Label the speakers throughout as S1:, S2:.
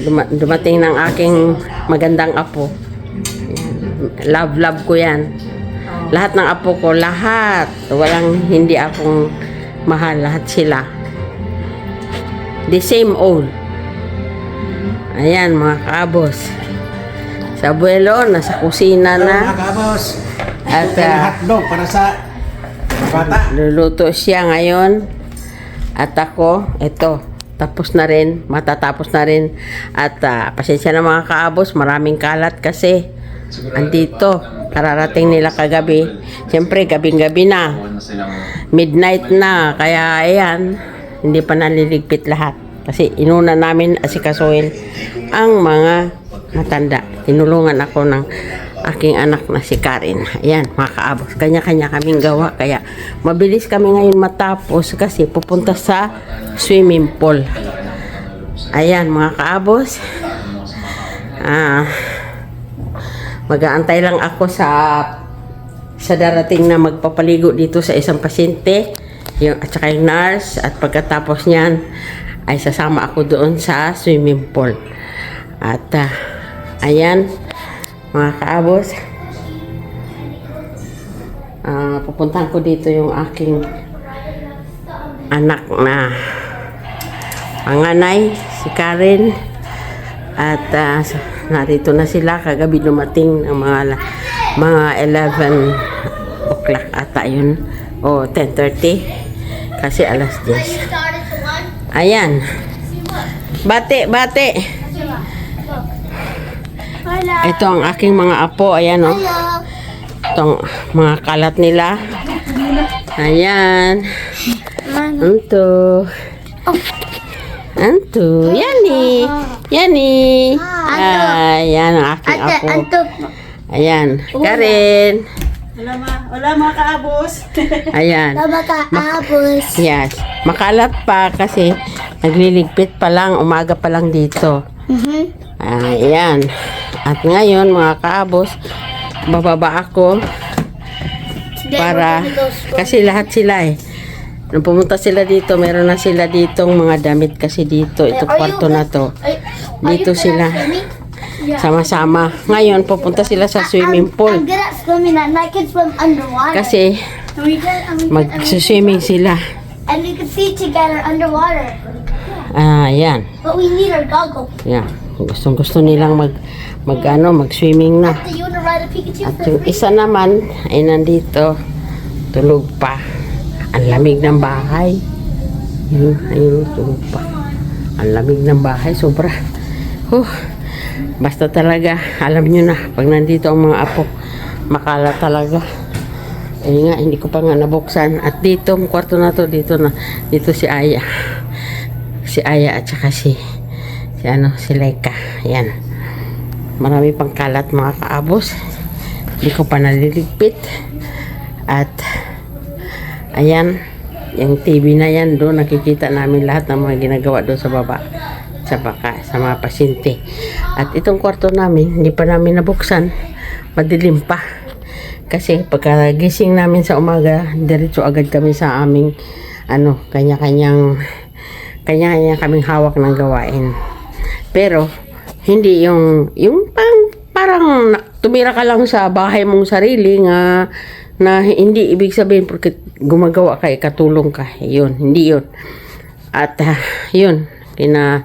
S1: Duma- dumating ng aking magandang apo. Love, love ko yan. Lahat ng apo ko, lahat. Walang hindi akong mahal. Lahat sila. The same old. Ayan, mga kaabos. Sa abuelo, nasa kusina na.
S2: mga kabos.
S1: At,
S2: na hotdog para sa bata.
S1: Luluto siya ngayon. At ako, ito, tapos na rin, matatapos na rin. At ah, pasensya na mga kaabos, maraming kalat kasi andito, kararating nila kagabi. Siyempre, gabing-gabi na, midnight na, kaya ayan, hindi pa naliligpit lahat. Kasi inuna namin asikasuhin ang mga matanda. Tinulungan ako ng aking anak na si Karen. Ayan, mga kaabos. Kanya-kanya kaming gawa. Kaya mabilis kami ngayon matapos kasi pupunta sa swimming pool. Ayan, mga kaabos. Ah, mag-aantay lang ako sa sa darating na magpapaligo dito sa isang pasyente yung, at saka yung nurse at pagkatapos niyan ay sasama ako doon sa swimming pool at ah, ayan mga kaabos. Ah, pupuntahan ko dito yung aking anak na panganay si Karen. At ah, narito na sila. Kagabi dumating ng mga mga 11 o'clock ata yun. O 10.30 kasi alas 10 ayan. Bate bate. Ito ang aking mga apo ayan o
S3: Hello.
S1: itong mga kalat nila ayan Anto. Anto. Yani. Yani. Ayan ang aking apo. Ayan. Karen.
S4: Wala ma, wala mga kaabos.
S1: Ayan.
S3: Tama ka, abos.
S1: Yes. Makalat pa kasi nagliligpit pa lang, umaga pa lang dito.
S3: Mhm.
S1: Ayan. At ngayon, mga kaabos, bababa ako para kasi lahat sila eh. Nung pumunta sila dito, meron na sila ditong mga damit kasi dito, itong kwarto na to. Dito sila. Sama-sama. Ngayon, pupunta sila sa swimming pool.
S3: at swimming swim underwater.
S1: Kasi mag-swimming sila.
S3: and we can see together underwater.
S1: Ah, yan.
S3: But we need our goggles.
S1: Yan. Gustong gusto nilang mag, mag ano, mag-swimming na.
S3: Do you want to ride a Pikachu
S1: At yung isa naman ay nandito, tulog pa. Ang lamig ng bahay. Yun, ayun, tulog pa. Ang lamig ng bahay, sobra. Huh. Basta talaga, alam nyo na, pag nandito ang mga apo, makala talaga. Eh nga, hindi ko pa nga nabuksan. At dito, ang kwarto na to, dito na, dito si Aya. Si Aya at saka si, si ano, si Laika. Yan. Marami pang kalat mga kaabos. Hindi ko pa naliligpit. At, ayan, yung TV na yan doon, nakikita namin lahat ng mga ginagawa doon sa baba. Sa baka, sa mga pasyente. At itong kwarto namin, hindi pa namin nabuksan. Madilim pa. Kasi pagka gising namin sa umaga, diretso agad kami sa aming ano, kanya-kanyang kanya-kanya kaming hawak ng gawain. Pero hindi yung yung parang na- tumira ka lang sa bahay mong sarili nga na hindi ibig sabihin porque gumagawa ka, eh, katulong ka. Yun, hindi yun. At ah, yun, kina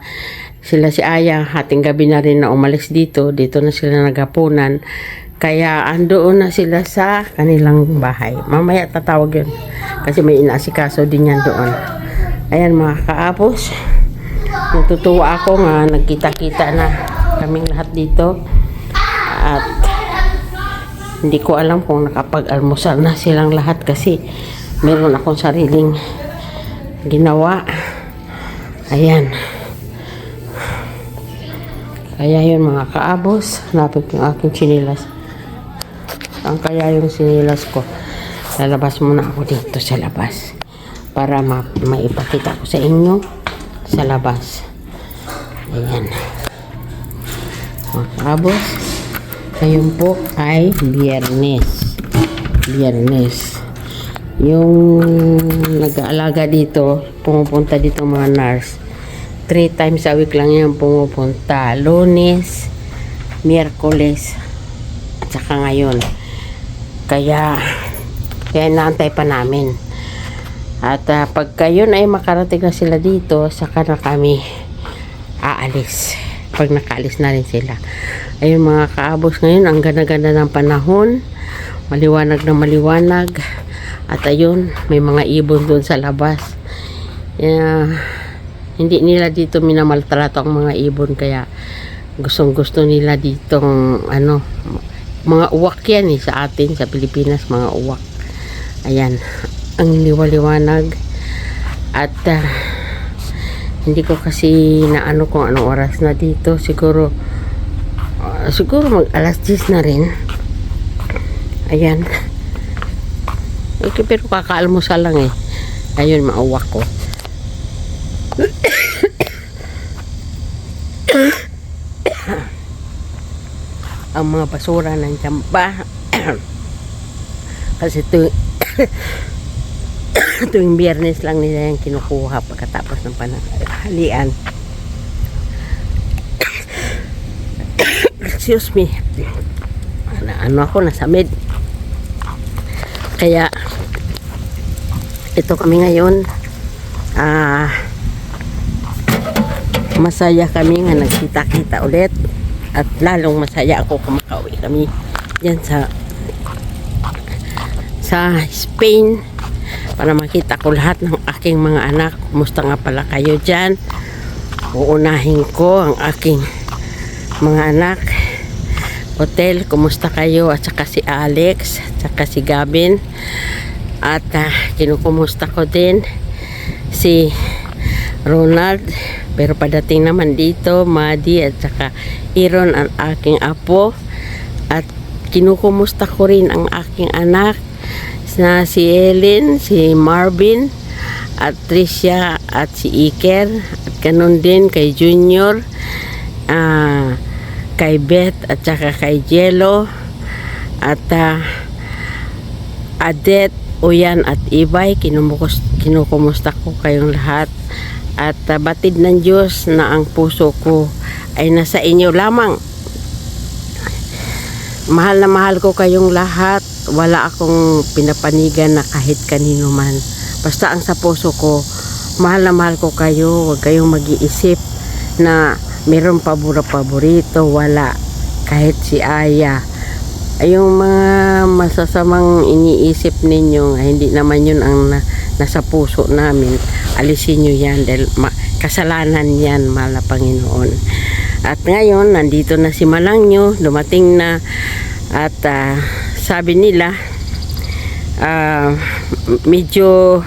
S1: sila si Aya, hating gabi na rin na umalis dito. Dito na sila naghapunan. Kaya andoon na sila sa kanilang bahay. Mamaya tatawag yun. Kasi may inaasikaso din yan doon. Ayan mga kaapos. Natutuwa ako nga nagkita-kita na kaming lahat dito. At hindi ko alam kung nakapag-almusal na silang lahat kasi meron akong sariling ginawa. Ayan. Kaya yun mga kaabos, hanapin yung aking sinilas. Saan kaya yung sinilas ko? Lalabas muna ako dito sa labas para ma maipakita ko sa inyo sa labas. Ayan. Mga kaabos, ngayon po ay biyernes. Biyernes. Yung nag-aalaga dito, pumupunta dito mga nurse. three times a week lang yan pumupunta. Lunes, Miyerkules, at saka ngayon. Kaya, kaya inaantay pa namin. At ah, pagka yun ay makarating na sila dito, saka na kami aalis. Pag nakaalis na rin sila. Ayun mga kaabos ngayon, ang ganda-ganda ng panahon. Maliwanag na maliwanag. At ayun, may mga ibon doon sa labas. Yeah, hindi nila dito minamaltrato ang mga ibon kaya gustong gusto nila ditong ano mga uwak yan eh sa atin sa Pilipinas mga uwak ayan ang liwaliwanag. At ah, hindi ko kasi naano kung anong oras na dito. Siguro ah, siguro mag alas 10 na rin. Ayan. Okay pero kakaalmusal lang eh. Ayun mauwak ko. Ang mga basura ng tiyamba kasi tu tuwing biyernes lang nila yung kinukuha pagkatapos ng panahalian. Excuse me. Na ano ako nasamid kaya ito kami ngayon. Ah masaya kami nga nagkita-kita ulit. At lalong masaya ako kung makauwi kami yan sa sa Spain para makita ko lahat ng aking mga anak. Kumusta nga pala kayo dyan? Uunahin ko ang aking mga anak. Hotel kumusta kayo? At saka si Alex at saka si Gavin. At uh, kinukumusta ko din si Ronald. Pero padating naman dito Madi at saka Iron ang aking apo. At kinukumusta ko rin ang aking anak na si Ellen, si Marvin at Tricia at si Iker at ganun din kay Junior ah, kay Beth at saka kay Jello at ah, Adet, Uyan at Ibay. Kinumukus, kinukumusta ko kayong lahat. At ah, batid ng Diyos na ang puso ko ay nasa inyo lamang. Mahal na mahal ko kayong lahat wala akong pinapanigan na kahit kanino man. Basta ang sa puso ko mahal na mahal ko kayo huwag kayong mag-iisip na meron pabura paborito wala. Kahit si Aya. Ay yung mga masasamang iniisip ninyo hindi naman yun ang na, nasa puso namin. Alisin nyo yan dahil kasalanan yan mahal na Panginoon. At ngayon nandito na si Malangyo dumating na. At ah, sabi nila ah, medyo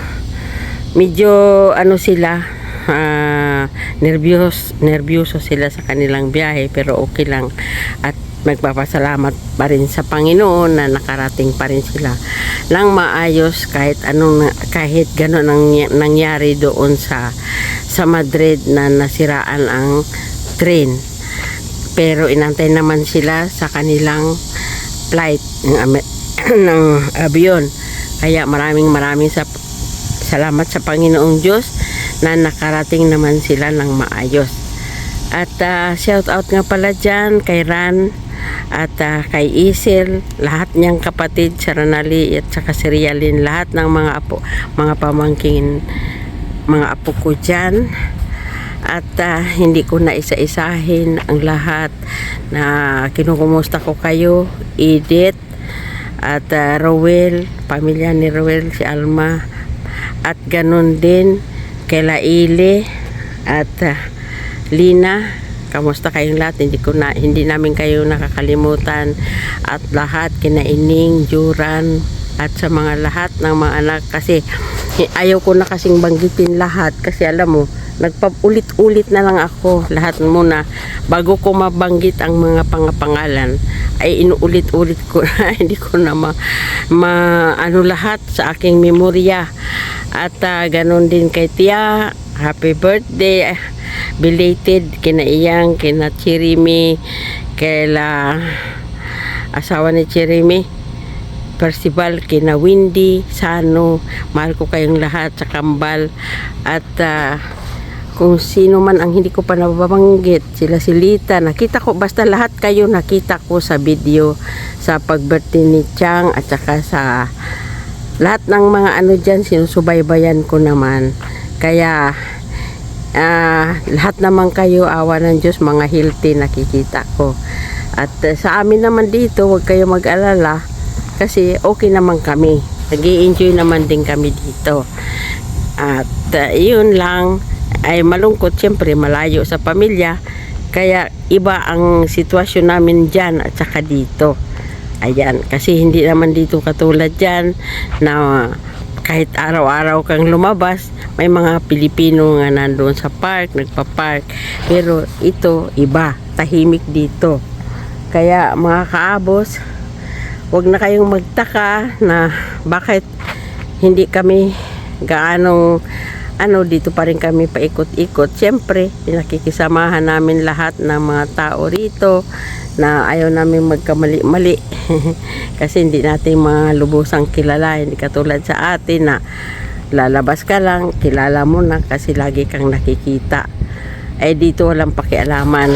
S1: medyo ano sila ah, nervyos nervyoso sila sa kanilang biyahe pero okay lang. At magpapasalamat pa rin sa Panginoon na nakarating pa rin sila lang maayos kahit anong kahit gano'n ang nangyari doon sa sa Madrid na nasiraan ang train. Pero inantay naman sila sa kanilang flight ng, ng avion. Kaya maraming maraming sa salamat sa Panginoong Diyos na nakarating naman sila ng maayos. At ah, shout out nga pala dyan kay Ran at ah, kay Isel lahat niyang kapatid si Ranali at saka si lahat ng mga apo mga pamangkin mga apo ko dyan at ah, hindi ko na isa-isahin ang lahat na kinukumusta ko kayo Edith at ah, Rowel pamilya ni Rowel si Alma. At ganun din kay Laile at ah, Lina. Kamusta kayong lahat? Hindi ko na hindi namin kayo nakakalimutan. At lahat kina Ining Juran at sa mga lahat ng mga anak. Kasi eh, ayaw ko na kasing banggitin lahat. Kasi alam mo nagpaulit-ulit na lang ako lahat muna. Bago ko mabanggit ang mga pangapangalan ay inuulit-ulit ko na. Hindi ko na ma, ma- ano lahat sa aking memorya. At ah, ganon din kay Tia. Happy birthday. Belated kina Iyang kina Chirimi kaila asawa ni Chirimi Percival, kina Windy, Sano, mahal ko kayong lahat sa Kambal. At ah, kung sino man ang hindi ko pa nababanggit, sila si Lita, nakita ko, basta lahat kayo nakita ko sa video sa pagbirthday ni Chang at saka sa lahat ng mga ano dyan, sinusubaybayan ko naman. Kaya, ah, lahat naman kayo, awa ng Diyos, mga healthy nakikita ko. At ah, sa amin naman dito, huwag kayo mag-alala kasi okay naman kami. nag enjoy naman din kami dito. At uh, yun lang ay malungkot siyempre malayo sa pamilya kaya iba ang sitwasyon namin dyan at saka dito. Ayan, kasi hindi naman dito katulad dyan na kahit araw-araw kang lumabas, may mga Pilipino nga nandoon sa park, nagpa-park. Pero ito, iba, tahimik dito. Kaya mga kaabos, wag na kayong magtaka na bakit hindi kami gaanong ano dito pa rin kami paikot-ikot. Siyempre pinakikisamahan namin lahat ng mga tao rito na ayaw namin magkamali-mali. Kasi hindi natin mga lubusang kilala hindi katulad sa atin na lalabas ka lang kilala mo na kasi lagi kang nakikita. Eh dito walang pakialaman.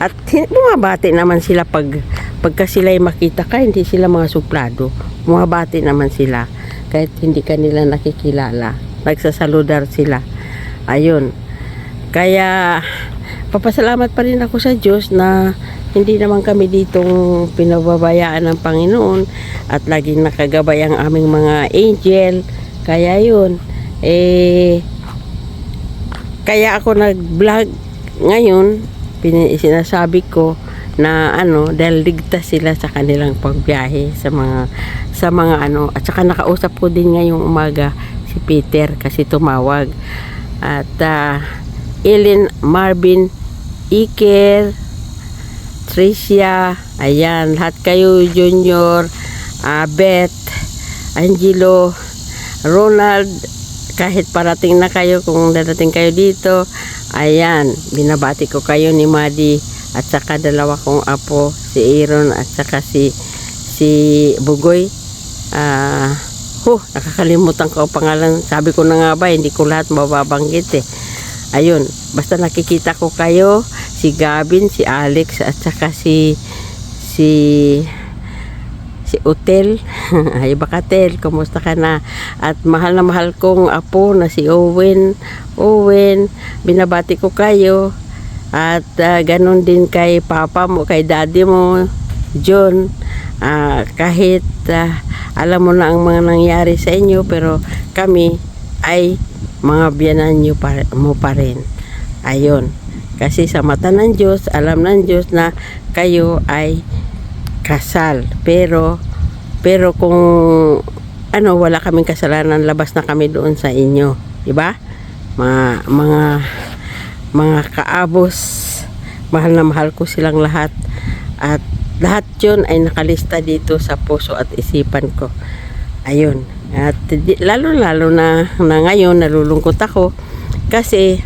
S1: At bumabati naman sila pag pagka sila ay makita ka, hindi sila mga suplado. Bumabati naman sila kahit hindi ka nila nakikilala. Nagsasaludar sila. Ayun. Kaya papasalamat pa rin ako sa Diyos na hindi naman kami ditong pinababayaan ng Panginoon at laging nakagabay ang aming mga angel. Kaya yun, eh, kaya ako nag-vlog ngayon, sinasabi ko na ano dahil ligtas sila sa kanilang pagbiyahe sa mga sa mga ano at saka nakausap ko din ngayong umaga si Peter kasi tumawag. At ah, Ellen Marvin Iker Tricia ayan lahat kayo Junior ah, Beth Angelo Ronald kahit parating na kayo kung dadating kayo dito ayan binabati ko kayo ni Madi at saka dalawa kong apo si Aaron at saka si si Bugoy. Ah huh, nakakalimutan ko ang pangalan. Sabi ko na nga ba hindi ko lahat mababanggit eh. Ayun basta nakikita ko kayo si Gavin si Alex at saka si si si Utel ay bakatel kumusta ka na? At mahal na mahal kong apo na si Owen. Owen binabati ko kayo. At ah, ganun din kay papa mo, kay daddy mo, John. Ah, kahit ah, alam mo na ang mga nangyari sa inyo, pero kami ay mga biyanan nyo pa, mo pa rin. Ayun. Kasi sa mata ng Diyos, alam ng Diyos na kayo ay kasal. Pero, pero kung ano, wala kaming kasalanan, labas na kami doon sa inyo. Diba? Mga, mga mga kaabos mahal na mahal ko silang lahat at lahat yun ay nakalista dito sa puso at isipan ko. Ayun. At di- lalo lalo na, na ngayon nalulungkot ako. Kasi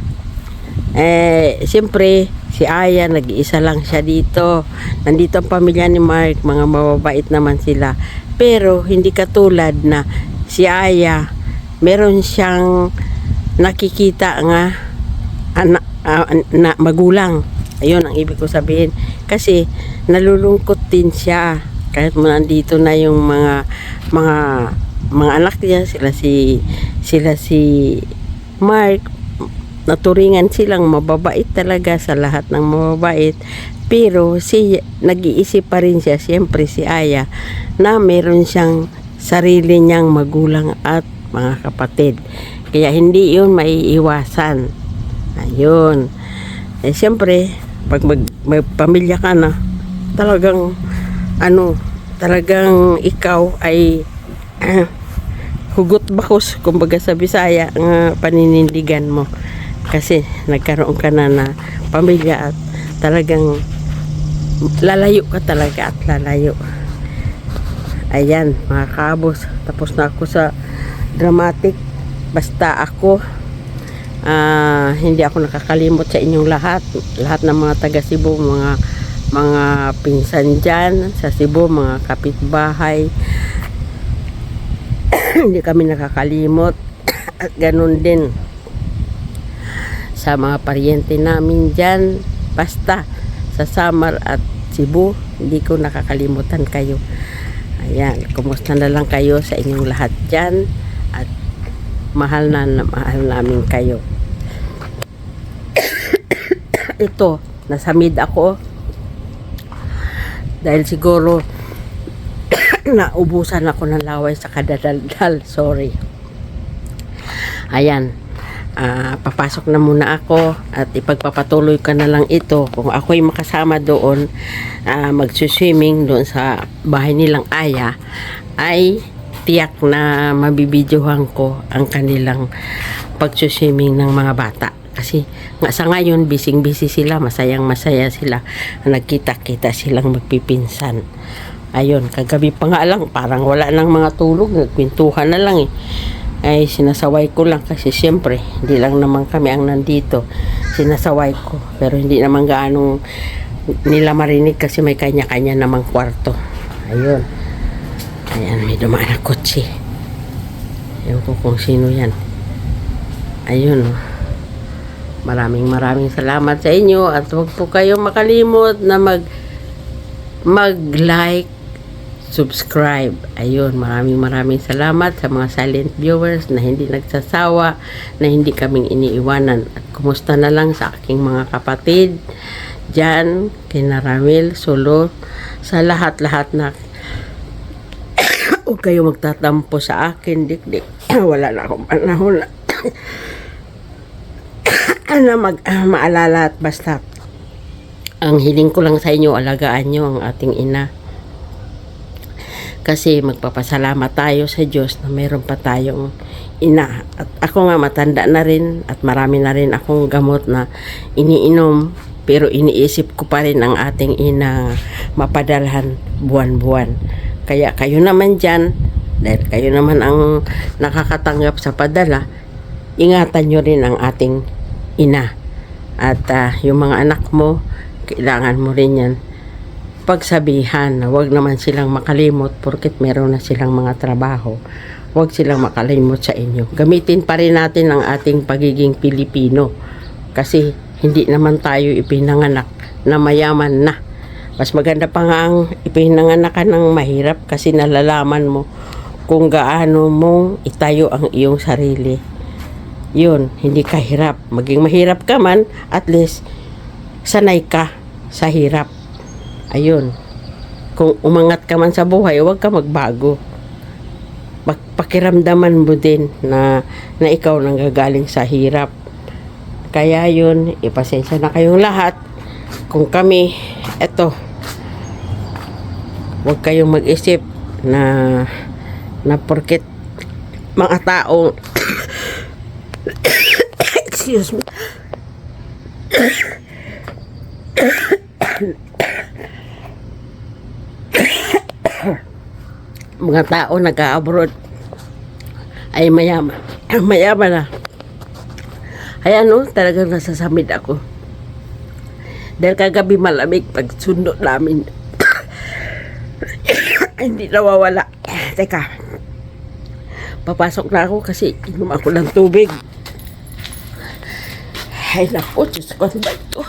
S1: eh siyempre si Aya nag-iisa lang siya dito. Nandito ang pamilya ni Mark. Mga mababait naman sila. Pero hindi katulad na si Aya meron siyang nakikita nga anak ah, na magulang. Ayun ang ibig ko sabihin. Kasi nalulungkot din siya. Kahit mo nandito na yung mga mga mga anak niya sila si sila si Mark. Naturingan silang mababait talaga sa lahat ng mababait. Pero si nag-iisip pa rin siya siyempre si Aya na meron siyang sarili niyang magulang at mga kapatid. Kaya hindi yun maiiwasan. Ayun. Eh, siyempre, pag mag, may pamilya ka na, talagang, ano, talagang ikaw ay ah, hugot bakos, kumbaga sa Bisaya, ang ah, paninindigan mo. Kasi nagkaroon ka na na pamilya at talagang lalayo ka talaga at lalayo. Ayan, mga kabos. Tapos na ako sa dramatic. Basta ako, Ah, hindi ako nakakalimot sa inyong lahat. Lahat ng mga taga Cebu, mga mga pinsan dyan sa Cebu, mga kapitbahay. hindi kami nakakalimot. At ganun din sa mga paryente namin dyan. Basta sa Samar at Cebu, hindi ko nakakalimutan kayo. Ayan, kumusta na lang kayo sa inyong lahat dyan at mahal na, na mahal namin kayo. Ito, nasa mid ako dahil siguro naubusan ako ng laway sa kadadaldal. Sorry. Ayan. ah, papasok na muna ako at ipagpapatuloy ka na lang ito. Kung ako'y makasama doon, ah, magsuswimming doon sa bahay nilang aya, ay tiyak na mabibidyohan ko ang kanilang pagsuswimming ng mga bata. Kasi nga sa ngayon, bising-busy sila, masayang masaya sila. Nagkita-kita silang magpipinsan. Ayun, kagabi pa nga lang, parang wala nang mga tulog, nagkwentuhan na lang eh. Ay, sinasaway ko lang kasi siyempre, hindi lang naman kami ang nandito. Sinasaway ko, pero hindi naman gaanong nila marinig kasi may kanya-kanya namang kwarto. Ayun. Ayan, may dumaan na kotse. Ewan ko kung sino yan. Ayun, oh. Maraming maraming salamat sa inyo at huwag po kayong makalimot na mag mag-like, subscribe. Ayun, maraming maraming salamat sa mga silent viewers na hindi nagsasawa, na hindi kaming iniiwanan. At kumusta na lang sa aking mga kapatid dyan, kina Ramil, Solo, sa lahat-lahat na huwag kayo magtatampo sa akin, dikdik. Wala na akong panahon na na mag ah, maalala at basta ang hiling ko lang sa inyo alagaan nyo ang ating ina. Kasi magpapasalamat tayo sa Diyos na mayroon pa tayong ina. At ako nga matanda na rin at marami na rin akong gamot na iniinom pero iniisip ko pa rin ang ating ina mapadalhan buwan-buwan. Kaya kayo naman dyan dahil kayo naman ang nakakatanggap sa padala ingatan nyo rin ang ating ina. At ah, yung mga anak mo, kailangan mo rin yan pagsabihan na huwag naman silang makalimot porket meron na silang mga trabaho. Huwag silang makalimot sa inyo. Gamitin pa rin natin ang ating pagiging Pilipino. Kasi hindi naman tayo ipinanganak na mayaman na. Mas maganda pa nga ang ipinanganak ka ng mahirap kasi nalalaman mo kung gaano mong itayo ang iyong sarili yun, hindi ka hirap. Maging mahirap ka man, at least, sanay ka sa hirap. Ayun. Kung umangat ka man sa buhay, huwag ka magbago. Pakiramdaman mo din na, na ikaw nanggagaling sa hirap. Kaya yun, ipasensya na kayong lahat. Kung kami, eto, huwag kayong mag-isip na na porket mga taong excuse me. Mga tao nag-abroad. Ay mayaman. Mayaman na. Ay ano talagang nasasamid ako. Dahil kagabi malamig pag sundo namin hindi nawawala. Teka. Papasok na ako kasi inom ako ng tubig ay naku Diyos ko ano ba ito?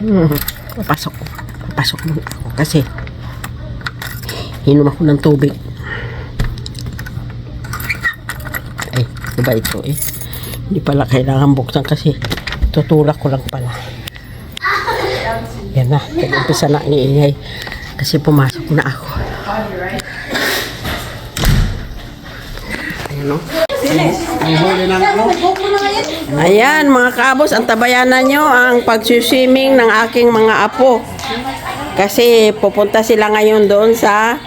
S1: Hmm, papasok papasok muna ako kasi inom ako ng tubig. Ay ano ba ito eh? Hindi pala kailangan buksan kasi tutulak ko lang pala. Yan na nag-umpisa na ang iingay kasi pumasok na ako. Ayan o. Ayan mga kabos, ang tabayanan nyo ang pagsuswimming ng aking mga apo. Kasi pupunta sila ngayon doon sa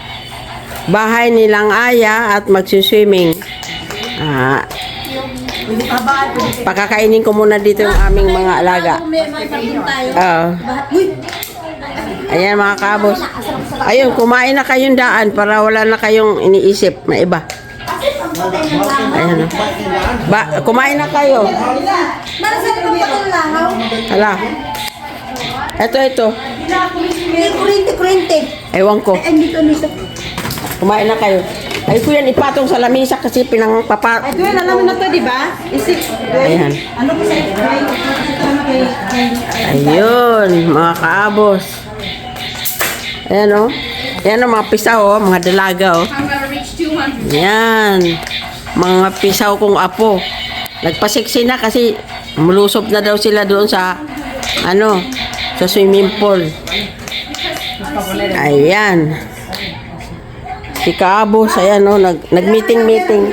S1: bahay nilang aya at magsuswimming. Ah, pakakainin ko muna dito yung aming mga alaga. Oo. Ayan mga kabos. Ayun, kumain na kayong daan para wala na kayong iniisip na iba. Ayan o. Ba, kumain na kayo. Hala. Ito, ito.
S4: Kurente, kurente.
S1: Ewan ko.
S4: Eh, dito, dito.
S1: Kumain na kayo. Ay ko yan ipatong sa lamisa kasi pinang papa.
S4: Ay, Dwayne, alam na to, di ba? Isip,
S1: Ayan.
S4: Ano ko sa? Ay,
S1: Ayun, mga kaabos. Ayan o. Ayan o, mga pisaw o, mga dalaga o. Yan. Mga pisaw kong apo. Nagpasiksi na kasi mulusob na daw sila doon sa, ano, sa swimming pool. Ayan. Si Kaabos, ayan o, nag, nag-meeting-meeting.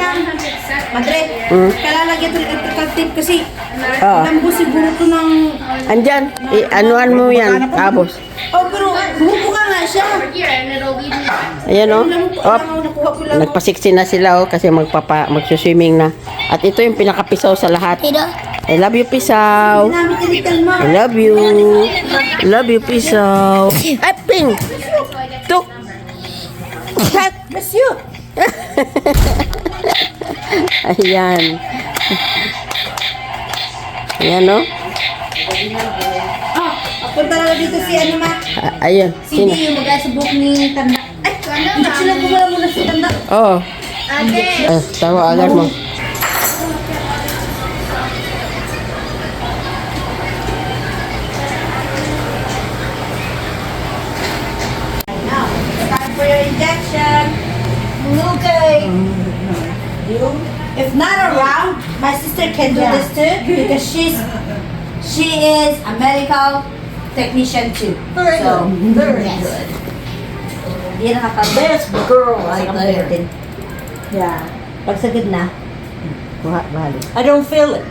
S4: Madre,
S1: Hmm.
S4: kalalagyan ito kasi
S1: Ah.
S4: alam ko siguro ito ng...
S1: Andyan, i- anuan mo yan, Kaabos.
S4: Oh, pero bumubuka nga siya.
S1: Ayan o.
S4: Alam ko,
S1: Op. Nagpasiksi na sila oh, kasi magpapa, magsuswimming na. At ito yung pinakapisaw sa lahat. I love you, pisaw. I love you. Love you, pisaw. Ay, ping! Tuk! Tat!
S4: Bless you.
S1: Ayan. Ayan o.
S4: Ah, punta na dito si ano ma.
S1: Ah, ayun.
S4: Si
S1: Sino?
S4: Yung mag-asabok ni Tanda.
S1: Oh.
S4: Eh, tama, alarm mo. Okay. If not around, my sister can do yeah. this too because she's she is a medical technician too.
S5: Very
S4: so,
S5: good. Very
S4: yes.
S5: good.
S4: Hindi nakakabit.
S5: Best girl right
S4: Sa
S5: there.
S4: din. Yeah. Pag sagad na,
S1: Buha, bahali.
S5: I don't feel it.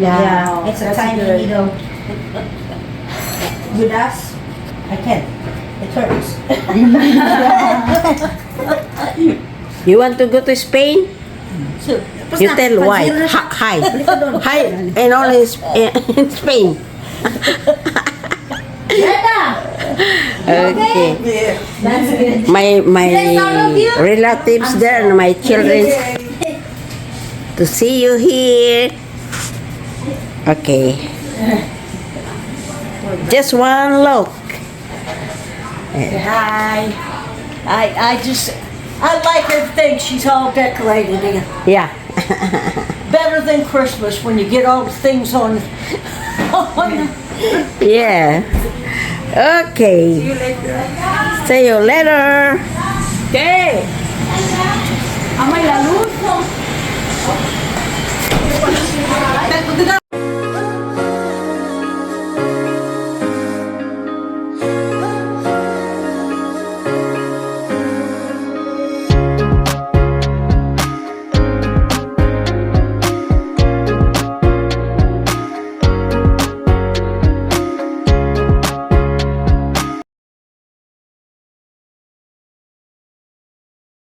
S4: yeah, it's a
S5: that's
S4: tiny
S5: good.
S4: needle. With us, I can't. It hurts.
S1: You want to go to Spain?
S5: So,
S1: You tell why. Ha- hi. Hi. And all in, in Spain. Okay. My my
S4: Yes, all of you.
S1: relatives there and my children to see you here. Okay. Just one look.
S5: hi. I I just I like her thing. She's all decorated. in.
S1: Yeah.
S5: Better than Christmas when you get all the things on. on
S1: Yeah. Okay. See you later. See you later.
S5: Okay. Amay la